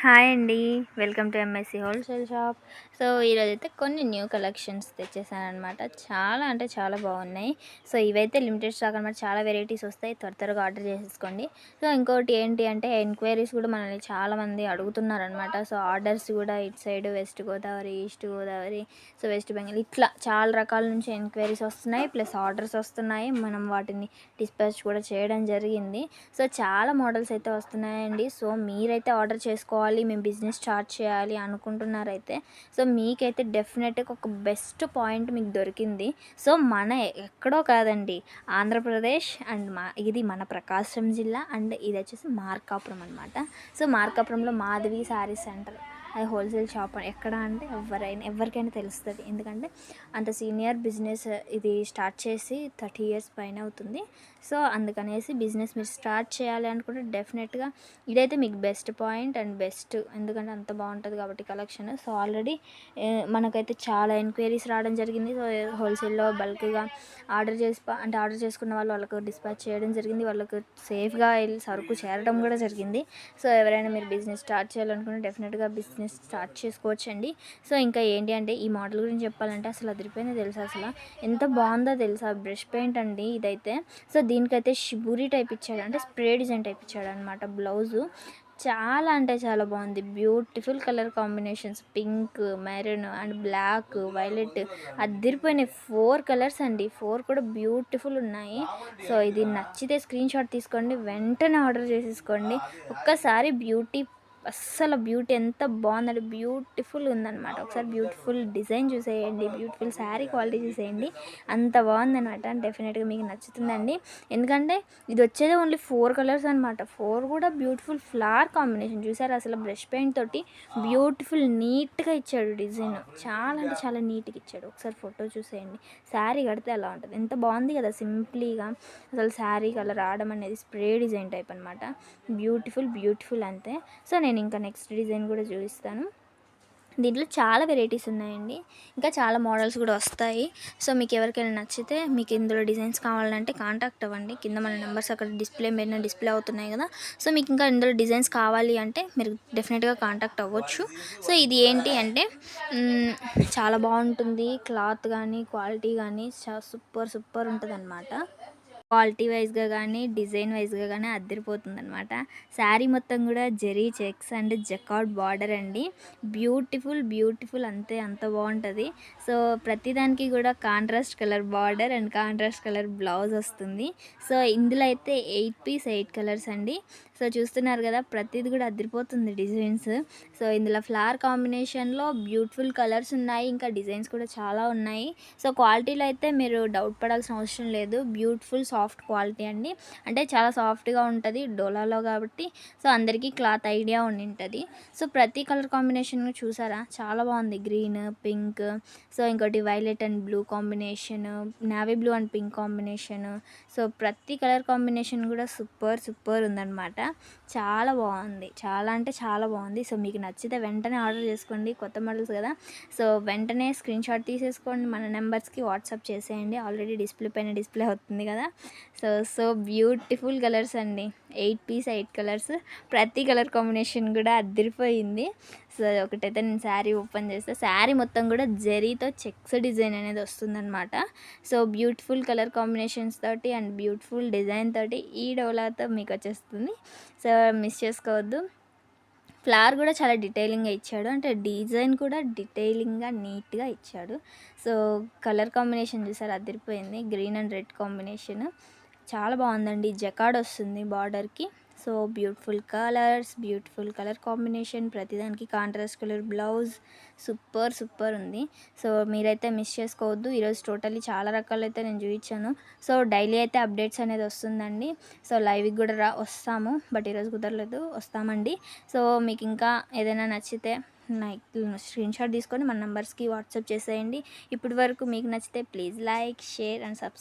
Hi అండి. Welcome to MSC wholesale shop so ఈరోజు అయితే కొన్ని న్యూ కలెక్షన్స్ తెచ్చేసానమాట చాలా అంటే చాలా బాగున్నాయి. సో ఇవైతే లిమిటెడ్ స్టాక్ అనమాట చాలా వెరైటీస్ వస్తాయి. త్వర త్వరగా ఆర్డర్ చేసేసుకోండి. సో ఇంకోటి ఏంటి అంటే ఎంక్వైరీస్ కూడా మనల్ని చాలామంది అడుగుతున్నారనమాట సో ఆర్డర్స్ కూడా ఇటు side west Godavari east Godavari so west Bengal ఇట్లా చాలా రకాల నుంచి ఎంక్వైరీస్ వస్తున్నాయి. ప్లస్ ఆర్డర్స్ వస్తున్నాయి. మనం వాటిని డిస్పాచ్ కూడా చేయడం జరిగింది. సో చాలా మోడల్స్ అయితే వస్తున్నాయండి. సో మీరైతే ఆర్డర్ చేసుకోవాలి మేము బిజినెస్ స్టార్ట్ చేయాలి అనుకుంటున్నారైతే. సో మీకైతే డెఫినెట్గా ఒక బెస్ట్ పాయింట్ మీకు దొరికింది. సో మన ఎక్కడో కాదండి ఆంధ్రప్రదేశ్ అండ్ మా ఇది మన ప్రకాశం జిల్లా అండ్ ఇది వచ్చేసి మార్కాపురం అనమాట సో మార్కాపురంలో మాధవి శారీ సెంటర్. అది హోల్సేల్ షాప్ ఎక్కడ అంటే ఎవరైనా ఎవరికైనా తెలుస్తుంది. ఎందుకంటే అంత సీనియర్ బిజినెస్ ఇది స్టార్ట్ చేసి థర్టీ ఇయర్స్ పైన అవుతుంది. సో అందుకనేసి బిజినెస్ మీరు స్టార్ట్ చేయాలి అనుకుంటే డెఫినెట్గా ఇదైతే మీకు బెస్ట్ పాయింట్ అండ్ బెస్ట్. ఎందుకంటే అంత బాగుంటుంది కాబట్టి కలెక్షన్. సో ఆల్రెడీ మనకైతే చాలా ఎంక్వైరీస్ రావడం జరిగింది. సో హోల్సేల్లో బల్క్గా ఆర్డర్ చేసి అంటే ఆర్డర్ చేసుకున్న వాళ్ళు వాళ్ళకు డిస్పాచ్ చేయడం జరిగింది. వాళ్ళకు సేఫ్గా వెళ్ళి సరుకు చేరడం కూడా జరిగింది. సో ఎవరైనా మీరు బిజినెస్ స్టార్ట్ చేయాలనుకుంటే డెఫినెట్గా బిజినెస్ స్టార్ట్ చేసుకోవచ్చండి. సో ఇంకా ఏంటి అంటే ఈ మోడల్ గురించి చెప్పాలంటే అసలు అదిరిపోయింది తెలుసా అసలు? ఎంత బాగుందో తెలుసా? బ్రష్ పెయింట్ అండి ఇదైతే. సో దీనికైతే షిబూరి టైప్ ఇచ్చాడు. అంటే స్ప్రే డిజైన్ టైప్ ఇచ్చాడు అనమాట బ్లౌజు. చాలా అంటే చాలా బాగుంది. Beautiful colour combinations. Pink maroon and black violet. అదిరిపోయినాయి four colours అండి. ఫోర్ కూడా బ్యూటిఫుల్ ఉన్నాయి. సో ఇది నచ్చితే స్క్రీన్ షాట్ తీసుకోండి. వెంటనే ఆర్డర్ చేసేసుకోండి. ఒక్కసారి బ్యూటీ అస్సలు బ్యూటీ ఎంత బాగుందంటే బ్యూటిఫుల్ ఉందన్నమాట. ఒకసారి బ్యూటిఫుల్ డిజైన్ చూసేయండి బ్యూటిఫుల్ శారీ క్వాలిటీ చూసేయండి. అంత బాగుందనమాట డెఫినెట్గా మీకు నచ్చుతుందండి. ఎందుకంటే ఇది వచ్చేది ఓన్లీ ఫోర్ కలర్స్ అనమాట ఫోర్ కూడా బ్యూటిఫుల్ ఫ్లవర్ కాంబినేషన్. చూసారు? అసలు బ్రష్ పెయింట్ తోటి బ్యూటిఫుల్ నీట్గా ఇచ్చాడు డిజైన్. చాలా అంటే చాలా నీట్గా ఇచ్చాడు. ఒకసారి ఫోటో చూసేయండి. శారీ కడితే అలా ఉంటుంది? ఎంత బాగుంది కదా సింప్లీగా. అసలు శారీ కలర్ రావడం అనేది స్ప్రే డిజైన్ టైప్ అనమాట బ్యూటిఫుల్ బ్యూటిఫుల్ అంతే. సో నేను నేను ఇంకా నెక్స్ట్ డిజైన్ కూడా చూపిస్తాను. దీంట్లో చాలా వెరైటీస్ ఉన్నాయండి. ఇంకా చాలా మోడల్స్ కూడా వస్తాయి. సో మీకు ఎవరికైనా నచ్చితే మీకు ఇందులో డిజైన్స్ కావాలంటే కాంటాక్ట్ అవ్వండి. కింద మన నెంబర్స్ అక్కడ డిస్ప్లే మీద డిస్ప్లే అవుతున్నాయి కదా. సో మీకు ఇంకా ఇందులో డిజైన్స్ కావాలి అంటే మీరు డెఫినెట్గా కాంటాక్ట్ అవ్వచ్చు. సో ఇది ఏంటి అంటే చాలా బాగుంటుంది క్లాత్ కానీ క్వాలిటీ కానీ సూపర్ సూపర్ ఉంటుంది క్వాలిటీ వైజ్గా కానీ డిజైన్ వైజ్గా కానీ అద్దరిపోతుంది అనమాట శారీ మొత్తం కూడా zari checks and jacquard border అండి. బ్యూటిఫుల్ బ్యూటిఫుల్ అంతే అంత బాగుంటుంది. సో ప్రతిదానికి కూడా contrast colour border and contrast colour blouse వస్తుంది. సో ఇందులో అయితే ఎయిట్ పీస్ ఎయిట్ కలర్స్ అండి. సో చూస్తున్నారు కదా ప్రతిది కూడా అదిరిపోతుంది డిజైన్స్. సో ఇందులో ఫ్లవర్ కాంబినేషన్లో బ్యూటిఫుల్ కలర్స్ ఉన్నాయి ఇంకా డిజైన్స్ కూడా చాలా ఉన్నాయి. సో క్వాలిటీలో అయితే మీరు డౌట్ పడాల్సిన అవసరం లేదు. బ్యూటిఫుల్ సాఫ్ట్ క్వాలిటీ అండి. అంటే చాలా సాఫ్ట్గా ఉంటుంది డోలాలో కాబట్టి. సో అందరికీ క్లాత్ ఐడియా ఉండి ఉంటుంది సో ప్రతి కలర్ కాంబినేషన్ చూసారా? చాలా బాగుంది. గ్రీన్ పింక్ సో ఇంకోటి violet and blue combination navy blue and pink combination. So ప్రతి కలర్ కాంబినేషన్ కూడా సూపర్ సూపర్ ఉందన్నమాట. చాలా బాగుంది. చాలా అంటే చాలా బాగుంది. సో మీకు నచ్చితే వెంటనే ఆర్డర్ చేసుకోండి. కొత్త మోడల్స్ కదా. సో వెంటనే స్క్రీన్ షాట్ తీసేసుకోండి. మన నెంబర్స్కి వాట్సాప్ చేసేయండి. ఆల్రెడీ డిస్ప్లే పైన డిస్ప్లే అవుతుంది కదా. సో సో బ్యూటిఫుల్ కలర్స్ అండి. ఎయిట్ పీస్ ఎయిట్ కలర్స్ ప్రతి కలర్ కాంబినేషన్ కూడా అద్దరిపోయింది. సో ఒకటైతే నేను శారీ ఓపెన్ చేస్తే శారీ మొత్తం కూడా జరీతో చెక్స్ డిజైన్ అనేది వస్తుందన్నమాట. సో బ్యూటిఫుల్ కలర్ కాంబినేషన్స్ తోటి అండ్ బ్యూటిఫుల్ డిజైన్ తోటి ఈ డోలాతో మీకు వచ్చేస్తుంది సో మిస్ చేసుకోవద్దు. ఫ్లవర్ కూడా చాలా డీటెయిలింగ్గా ఇచ్చాడు. అంటే డిజైన్ కూడా డీటెయిలింగ్గా నీట్గా ఇచ్చాడు. సో కలర్ కాంబినేషన్ చూసారు? అదిరిపోయింది. Green and red combination. చాలా బాగుందండి. జకాడ్ వస్తుంది బార్డర్కి. So beautiful colours beautiful colour combination ప్రతిదానికి contrast colour blouse super super ఉంది. సో మీరైతే మిస్ చేసుకోవద్దు. ఈరోజు టోటల్లీ చాలా రకాలు అయితే నేను చూపించాను. సో డైలీ అయితే అప్డేట్స్ అనేది వస్తుందండి. సో లైవ్కి కూడా రా వస్తాము. బట్ ఈరోజు కుదరలేదు. వస్తామండి. సో మీకు ఇంకా ఏదైనా నచ్చితే లైక్ స్క్రీన్ షాట్ తీసుకొని మన నెంబర్స్కి వాట్సాప్ చేసేయండి. ఇప్పటి వరకు మీకు నచ్చితే please like share and subscribe